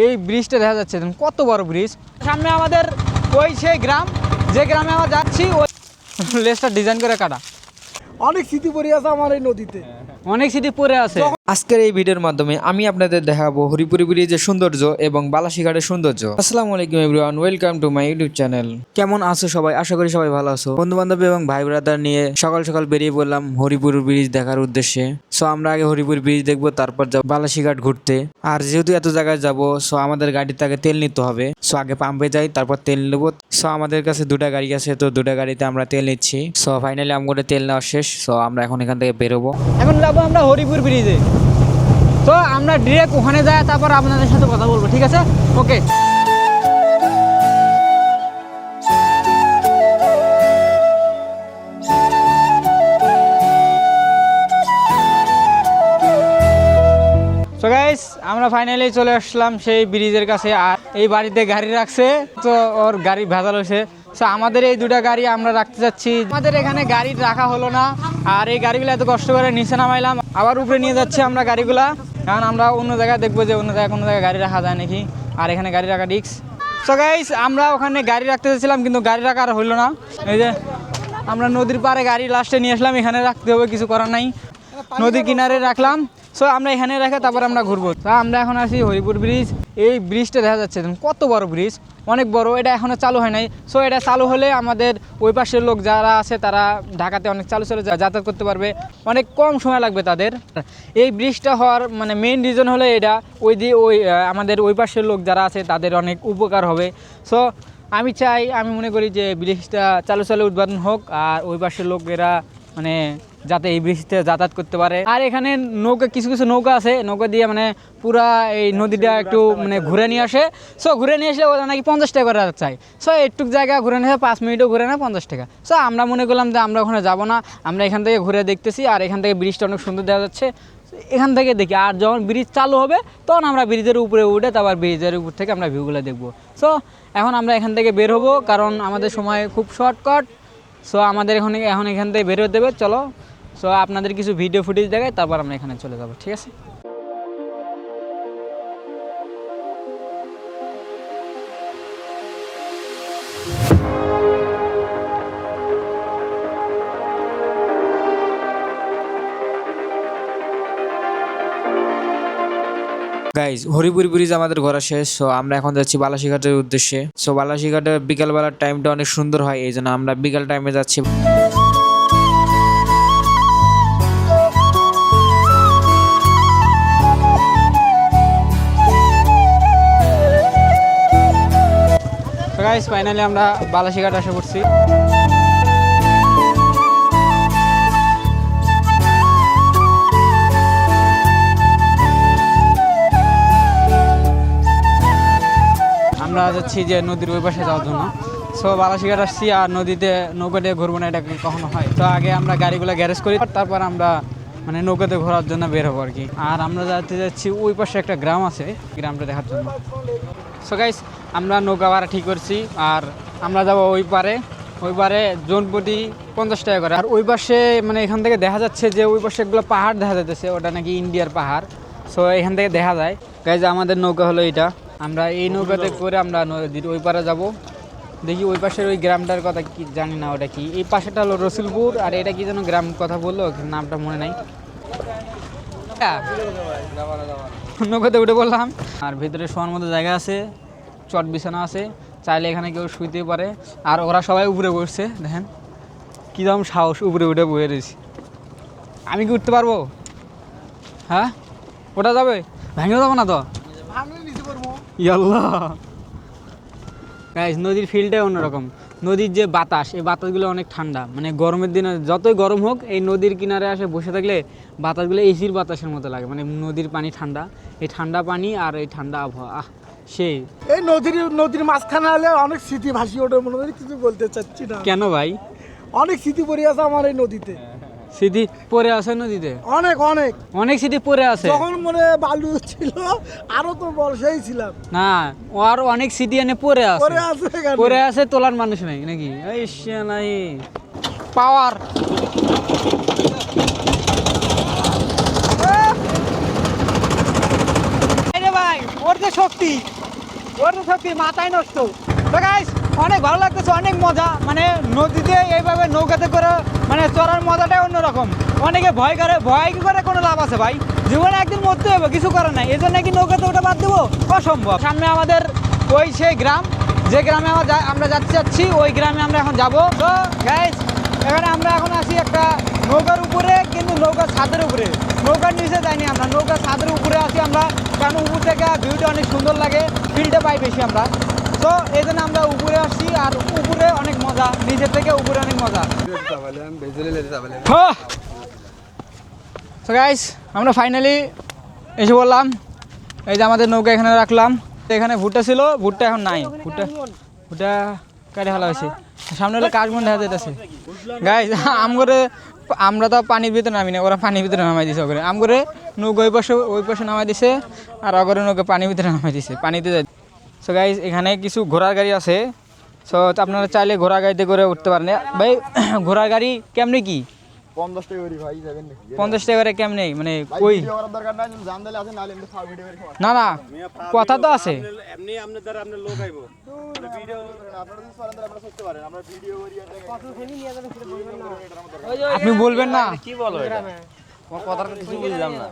এই ব্রিজটা দেখা যাচ্ছে কত বড় ব্রিজ। সামনে আমাদের ওই সেই গ্রাম যে গ্রামে আমরা যাচ্ছি ওই লেসটা ডিজাইন করে কাটা। অনেক স্মৃতি পড়ে আছে আমার এই নদীতে। অনেক স্মৃতি পড়ে আছে। আজকের এই ভিডিওর মাধ্যমে আমি আপনাদের দেখাবো হরিপুরি ব্রিজের সৌন্দর্য এবং বালাসিঘাটের সৌন্দর্য। আসসালামু আলাইকুম everyone welcome to my YouTube channel কেমন আছো সবাই? আশা করি সবাই ভালো আছো। বন্ধু বান্ধব এবং ভাই ব্রাদার নিয়ে সকাল সকাল বেরিয়ে পড়লাম হরিপুর ব্রিজ দেখার উদ্দেশ্যে। সো আমরা আগে হরিপুর ব্রিজ দেখব, তারপর যাব বালাসিঘাট ঘুরতে। আর যেহেতু এত জায়গায় যাব সো আমাদের গাড়িতে আগে তেল নিতে হবে। সো আগে পাম্পে যাই, তারপর তেল নেব। সো আমাদের কাছে দুটা গাড়ি আছে, তো দুটা গাড়িতে আমরা তেল নিচ্ছি। সো ফাইনালি আমাদের তেল নেওয়া শেষ। সো আমরা এখন এখান থেকে বেরোবো। এখন যাব আমরা হরিপুর ব্রিজে। তো আমরা ডিরেক্ট ওখানে যাই, তারপর আপনাদের সাথে কথা বলব, ঠিক আছে? ওকে গাইস আমরা ফাইনালি চলে আসলাম সেই ব্রিজের কাছে, আর এই বাড়িতে গাড়ি রাখছে, তো ওর গাড়ি ভেজাল হয়েছে। সো আমাদের এই দুটা গাড়ি আমরা রাখতে যাচ্ছি। আমাদের এখানে গাড়ি রাখা হলো না, আর এই গাড়িগুলো এত কষ্ট করে নিচে নামাইলাম, আবার উপরে নিয়ে যাচ্ছি আমরা গাড়িগুলা। কারণ আমরা অন্য জায়গায় দেখব যে অন্য জায়গায় কোনো জায়গায় গাড়ি রাখা যায় নাকি, আর এখানে গাড়ি রাখা রিক্স সো গাইস আমরা ওখানে গাড়ি রাখতে চাইছিলাম কিন্তু গাড়ি রাখা আর হইল না। এই যে, আমরা নদীর পাড়ে গাড়ি লাস্টে নিয়ে আসলাম, এখানে রাখতে হবে, কিছু করার নাই। নদীর কিনারে রাখলাম। সো আমরা এখানে রেখে তারপর আমরা ঘুরবো। তো আমরা এখন আসি হরিপুর ব্রিজ এই ব্রিজটা দেখা যাচ্ছে। কত বড় ব্রিজ অনেক বড়। এটা এখনও চালু হয় নাই। সো এটা চালু হলে আমাদের ওই পাশের লোক যারা আছে, তারা ঢাকাতে অনেক চালু চলে যাতায়াত করতে পারবে। অনেক কম সময় লাগবে তাদের। এই ব্রিজটা হওয়ার মানে মেইন রিজন হলে এটা। ওই দিয়ে ওই আমাদের ওই পাশের লোক যারা আছে, তাদের অনেক উপকার হবে। সো আমি চাই, আমি মনে করি যে ব্রিজটা চালু চালু উদ্বোধন হোক, আর ওই পাশের লোকেরা মানে যাতে এই ব্রিজতে যাতায়াত করতে পারে। আর এখানে নৌকা, কিছু কিছু নৌকা আছে। নৌকা দিয়ে মানে পুরা এই নদীটা একটু মানে ঘুরে নিয়ে আসে। সো ঘুরে নিয়ে আসলে ওরা নাকি পঞ্চাশ টাকা করে চাই সো একটু জায়গা ঘুরে নিয়ে পাঁচ মিনিটও ঘুরে নেয় পঞ্চাশ টাকা। সো আমরা মনে করলাম যে আমরা ওখানে যাব না। আমরা এখান থেকে ঘুরে দেখতেছি আর এখান থেকে ব্রিজটা অনেক সুন্দর দেখা যাচ্ছে। এখান থেকে দেখি, আর যখন ব্রিজ চালু হবে, তখন আমরা ব্রিজের উপরে উঠে তারপর ব্রিজের উপর থেকে আমরা ভিউগুলো দেখব। সো এখন আমরা এখান থেকে বের হব, কারণ আমাদের সময় খুব শর্টকাট সো আমাদের এখন এখন এখান থেকে বের হতে দেবে চলো সো আপনাদের কিছু ভিডিও ফুটেজ দেখাই, তারপর আমরা এখানে চলে যাব, ঠিক আছে? গাইজ হরিপুর ব্রিজ আমাদের ঘোরা শেষ সো আমরা এখন যাচ্ছি বালাসিঘাটের উদ্দেশ্যে। সো বালাসিঘাটে বিকালবেলার টাইমটা অনেক সুন্দর হয়, এই জন্য আমরা বিকাল টাইমে যাচ্ছি। গাইস ফাইনালি আমরা বালাসিঘাট আসা করছি। আমরা যাচ্ছি যে নদীর ওই পাশে যাওয়ার জন্য। সো বালাসিঘাট আসছি আর নদীতে নৌকা দিয়ে ঘুরবো না, এটা কখনো হয়? তো আগে আমরা গাড়িগুলো গ্যারেজ করি, তারপর আমরা মানে নৌকাতে ঘোরার জন্য বের হব আর কি। আর আমরা যাতে যাচ্ছি ওই পাশে একটা গ্রাম আছে গ্রামটা দেখার জন্য। সো গাইস আমরা নৌকা ভাড়া ঠিক করছি, আর আমরা যাব ওই পারে ওই পারে জন প্রতি পঞ্চাশ টাকা করে। আর ওই পাশে মানে এখান থেকে দেখা যাচ্ছে যে ওই পাশে এগুলো পাহাড় দেখা যাচ্ছে ওটা নাকি ইন্ডিয়ার পাহাড়। সো এখান থেকে দেখা যায়। গাইজ আমাদের নৌকা হলো এটা আমরা এই নৌকাতে করে আমরা নদীর ওই পারে যাব। দেখি ওই পাশের ওই গ্রামটার কথা কি জানি না ওটা কি। এই পাশেটা হলো রসুলপুর, আর এটা কি যেন গ্রাম কথা বলল নামটা মনে নাই। নৌকাতে উঠে বললাম আর ভিতরে শোয়ার মতো জায়গা আছে। চট বিছানা আছে, চাইলে এখানে কেউ শুইতে পারে। আর ওরা সবাই উপরে বসছে, দেখেন। কী রকম সাহস, উপরে উঠে বয়ে রয়েছি। আমি কি উঠতে পারব? হ্যাঁ? ওটা যাবে? ভেঙে যাব না তো? গাইস নদীর ফিল্ডটাই অন্যরকম। নদীর যে বাতাস, এই বাতাসগুলো অনেক ঠান্ডা। মানে গরমের দিনে যতই গরম হোক, এই নদীর কিনারে আসে বসে থাকলে বাতাসগুলো এসির বাতাসের মতো লাগে। মানে নদীর পানি ঠান্ডা। এই ঠান্ডা পানি আর এই ঠান্ডা আবহাওয়া, আহ। সেই? এই নদীর নদীর মাঝখানে হলে অনেক স্মৃতি ভাসি ওঠে মনে হয় কিছু বলতে চাচ্ছি না। কেন ভাই? অনেক স্মৃতি পড়ে আছে আমার এই নদীতে। স্মৃতি পড়ে আছে নদীতে? অনেক অনেক। অনেক স্মৃতি পড়ে আছে? যখন মনে বালু ছিল আরও তো বর্ষাই ছিলাম। না আর অনেক স্মৃতি এনে পড়ে আছে। পরে আছে। পড়ে আছে তোলার মানুষ নাই নাকি? এই নাই। পাওয়ার ভাই ওর যে শক্তি ওর যে শক্তি মাথায় নষ্ট। তো গাইস অনেক ভালো লাগতেছে, অনেক মজা। মানে নদীতে এইভাবে নৌকাতে করে মানে চড়ার মজাটাই অন্যরকম। অনেকে ভয় করে ভয় করে? কোনো লাভ আছে ভাই। জীবনে একদিন মরতে হবে, কিছু করার নাই। এই জন্য কি নৌকাতে ওটা বাদ দেবো? অসম্ভব। সামনে আমাদের ওই সেই গ্রাম। যে গ্রামে আমরা আমরা যাচ্ছি যাচ্ছি, ওই গ্রামে আমরা এখন যাব। তো গাইস এখানে আমরা এখন আছি একটা নৌকার উপরে, কিন্তু নৌকার ছাদের উপরে। নৌকার নিচে যাইনি আমরা, নৌকার ছাদের উপরে আছি আমরা, কারণ উপর থেকে ভিউটা অনেক সুন্দর লাগে ফিলটা পাই বেশি আমরা। তো এই জন্য আমরা উপরে আসছি, আর উপরে অনেক মজা, নিচের থেকে উপরে অনেক মজা। তো গাইস আমরা ফাইনালি এসে বললাম এই যে আমাদের নৌকা এখানে রাখলাম। এখানে ভুট্টা ছিল, ভুট্টা এখন নাই। ভুট্টা ভুট্টা কাটে ফেলা হয়েছে। সামনে হলে কাশবন দেখা যাইতেছে। গাইস আম করে আমরা তো পানির ভিতরে নামি না, ওরা পানির ভিতরে নামাই দিছে ওখানে আম করে নৌকো ওই পাশে ওই পাশে নামাই দিছে, আর অগরে নৌকা পানির ভিতরে নামাই দিছে, পানিতে যাই। সো গাইস এখানে কিছু ঘোড়ার গাড়ি আছে। সো আপনারা চাইলে ঘোড়া গাড়িতে করে উঠতে পারেন। ভাই, ঘোড়ার গাড়ি কেমনি কি? টাকা করি ভাই যাবেন নাকি? পঞ্চাশ টাকা করে কেমনে? মানে কই? দরকার নাই জান দিলে আছে নাহলে এমনি ফাও ভিডিও করে না না কথা তো আছে। এমনি আপনার দ্বারা আপনার লোক আইব। আপনারা যদি পারেন তাহলে আপনারা করতে পারেন। আমরা ভিডিও করি আর আপনি বলবেন না। কি বলো এটা? কথার কিছু বুঝলাম না।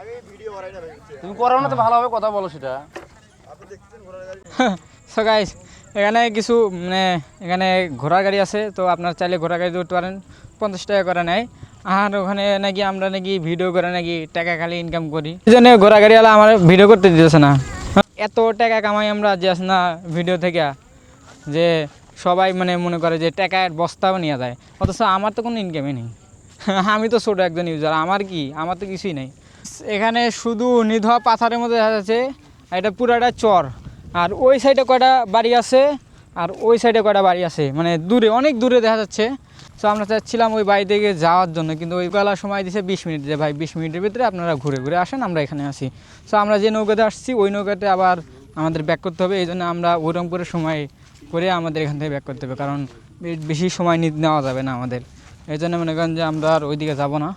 আগে ভিডিও করাই না তুমি করাও না তো ভালোভাবে কথা বলো সেটা। সো গাইস এখানে কিছু মানে এখানে ঘোড়ার গাড়ি আছে, তো আপনার চাইলে ঘোড়ার গাড়ি উঠতে পারেন। পঞ্চাশ টাকা করে নেয়। আর ওখানে নাকি আমরা নাকি ভিডিও করে নাকি টাকা খালি ইনকাম করি। এই জন্য ঘোড়া গাড়িওয়ালা আমার ভিডিও করতে দিতেছে না। এত টাকা কামাই আমরা যে না ভিডিও থেকে, যে সবাই মানে মনে করে যে টাকার বস্তাও নিয়ে যায়। অথচ আমার তো কোনো ইনকামই নেই। আমি তো ছোটো একজন ইউজার আমার কি? আমার তো কিছুই নেই। এখানে শুধু নিধা পাথারের মধ্যে দেখা যাচ্ছে এটা পুরাটা চর। আর ওই সাইডে কয়টা বাড়ি আছে? আর ওই সাইডে কয়টা বাড়ি আছে? মানে দূরে অনেক দূরে দেখা যাচ্ছে। তো আমরা চাচ্ছিলাম ওই বাড়ি থেকে যাওয়ার জন্য কিন্তু ওই বেলা সময় দিছে বিশ মিনিট যে ভাই বিশ মিনিটের ভিতরে আপনারা ঘুরে ঘুরে আসেন আমরা এখানে আসি তো আমরা যে নৌকাতে আসছি ওই নৌকাতে আবার আমাদের ব্যাক করতে হবে। এই জন্য আমরা ওরম করে সময় করে আমাদের এখান থেকে ব্যাক করতে হবে কারণ বেশি সময় নেওয়া যাবে না আমাদের। এই জন্য মনে করেন যে আমরা আর ওইদিকে যাব না।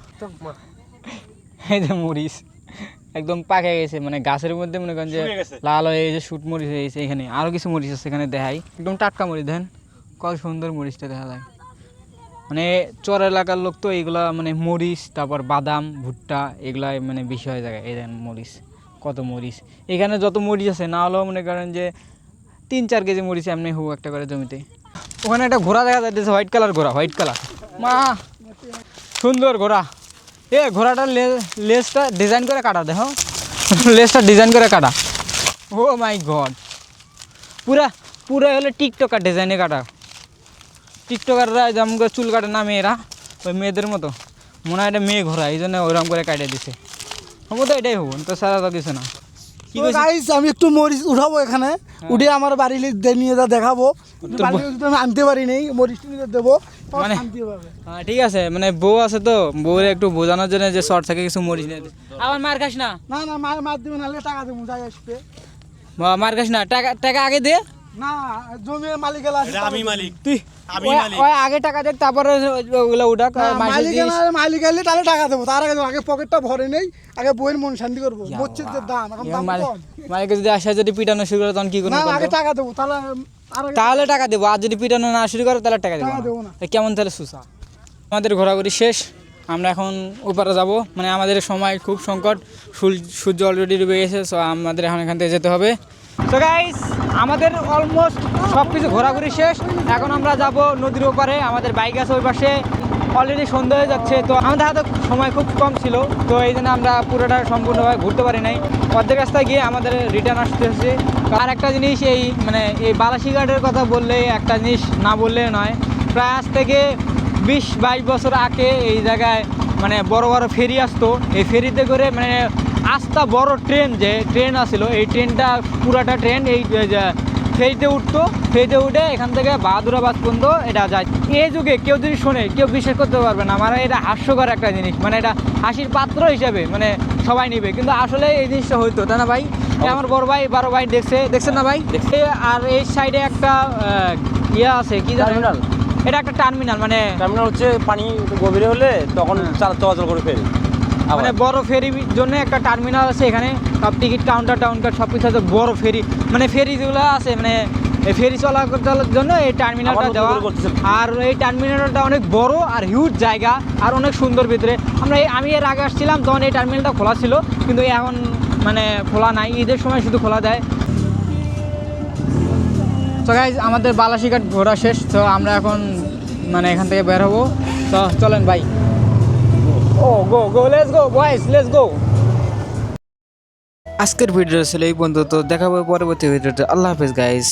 এই যে মরিচ। একদম পাকে গেছে মানে গাছের মধ্যে মনে করেন যে লাল হয়ে যে শুট মরিচ হয়ে গেছে এখানে। আরও কিছু মরিচ আছে এখানে দেখাই। একদম টাটকা মরিচ দেন কত সুন্দর মরিচটা দেখা যায়। মানে চর এলাকার লোক তো এইগুলা মানে মরিচ তারপর বাদাম ভুট্টা এগুলা মানে বেশি হয়ে যায়। এই দেন মরিচ কত মরিচ। এখানে যত মরিচ আছে না হলেও মনে করেন যে তিন চার কেজি মরিচ এমনি হোক একটা করে জমিতে। ওখানে একটা ঘোড়া দেখা যাচ্ছে হোয়াইট কালার ঘোড়া হোয়াইট কালার। মা সুন্দর ঘোড়া। এ, ঘোড়াটার লেসটা ডিজাইন করে কাটা দেখো লেসটা ডিজাইন করে কাটা। Oh my God. পুরা পুরা হলে টিকটকার ডিজাইনে কাটা। টিকটকাররা যেমন করে চুল কাটে না মেয়েরা, ওই মেয়েদের মতো। মনে হয় এটা মেয়ে ঘোরা এই জন্য ওরকম করে কাটিয়ে দিছে। হব তো এটাই হব, তো সারা তো কিছু না। তো? গাইস আমি একটু মরিচ উঠাবো এখানে। উঠে আমার বাড়ি নিয়ে যা দেখাবো। আমি আনতে পারি নাই মরিচ নিয়ে দেবো। মানে- হ্যাঁ, ঠিক আছে মানে বউ আছে তো বউরে একটু বোঝানোর জন্য যে শর্ট থাকে কিছু মরিচ নিয়ে আবার মার খাস না। না না মার মার দিব নাহলে টাকা দেবো যাই আসবে। মার খাস না টাকা টাকা আগে দে। না জমির মালিক এলা আছে আমি মালিক। তুই আমি মালিক। ওই আগে টাকা দেখ তারপরে ওগুলো মালিক মালিক এলে তাহলে টাকা দেবো। তার আগে আগে পকেটটা ভরে নেই আগে বইয়ের মন শান্তি করব। মরছির দাম এখন দাম মালিক- যদি আসে যদি পিটানো শুরু করে তখন কি করব না আগে টাকা দেবো তাহলে আর তাহলে টাকা দেবো। আর যদি পিটানো না শুরু করে তাহলে টাকা দেবো না। কেমন তাহলে সুসা? আমাদের ঘোরাঘুরি শেষ। আমরা এখন উপরে যাব। মানে আমাদের সময় খুব সংকট। সূর্য- সূর্য অলরেডি ডুবে গেছে সো আমাদের এখন এখান থেকে যেতে হবে। তো গাইস আমাদের অলমোস্ট সব কিছু ঘোরাঘুরি শেষ। এখন আমরা যাব নদীর ওপারে, আমাদের বাইক আছে ওই পাশে। অলরেডি সন্ধ্যা হয়ে যাচ্ছে, তো আমাদের হাতে সময় খুব কম ছিল। তো এই জন্য আমরা পুরোটা সম্পূর্ণভাবে ঘুরতে পারি নাই। অর্ধেক রাস্তায় গিয়ে আমাদের রিটার্ন আসতে হচ্ছে। আর একটা জিনিস, এই মানে এই বালাসিঘাটের কথা বললে একটা জিনিস না বললে নয়। প্রায় আজ থেকে বিশ বাইশ বছর আগে এই জায়গায় মানে বড় বড় ফেরি আসতো। এই ফেরিতে করে মানে আস্তা বড় ট্রেন যে ট্রেন আসছিল এই ট্রেনটা পুরাটা ট্রেন এই যে ফেরিতে উঠতো ফেরিতে উঠে এখান থেকে বাহাদুরাবাদ পর্যন্ত এটা যায়। এই যুগে কেউ যদি শোনে কেউ বিশ্বাস করতে পারবে না মানে এটা হাস্যকর একটা জিনিস মানে এটা হাসির পাত্র হিসাবে মানে সবাই নিবে। কিন্তু আসলে এই জিনিসটা হইতো তাই না ভাই? আমার বড় ভাই বারো ভাই দেখছে দেখছেন না ভাই? এ আর এই সাইডে একটা ইয়ে আছে কি Terminal? এটা একটা টার্মিনাল মানে টার্মিনাল হচ্ছে পানি গভীরে হলে তখন চালা চলাচল করে ফেরি মানে বড় ফেরির জন্য একটা টার্মিনাল আছে এখানে। সব টিকিট কাউন্টার টাউন্টার সব কিছু আছে বড় ফেরি। মানে ফেরি যেগুলো আছে মানে এই ফেরি চলাচলের জন্য এই টার্মিনালটা দেওয়া। আর এই টার্মিনালটা অনেক বড় আর হিউজ জায়গা আর অনেক সুন্দর ভিতরে। আমরা আমি এর আগে আসছিলাম তখন এই টার্মিনালটা খোলা ছিল কিন্তু এখন মানে খোলা নাই। ঈদের সময় শুধু খোলা দেয়। তো গাইজ আমাদের বালাসিঘাট ঘোরা শেষ। তো আমরা এখন মানে এখান থেকে বের হব। তো চলেন ভাই ও গো গো লেটস গো বয়েস লেটস গো আজকের ভিডিও ছিল এই পর্যন্ত। দেখাবো পরবর্তী ভিডিওতে আল্লাহ হাফেজ গাইস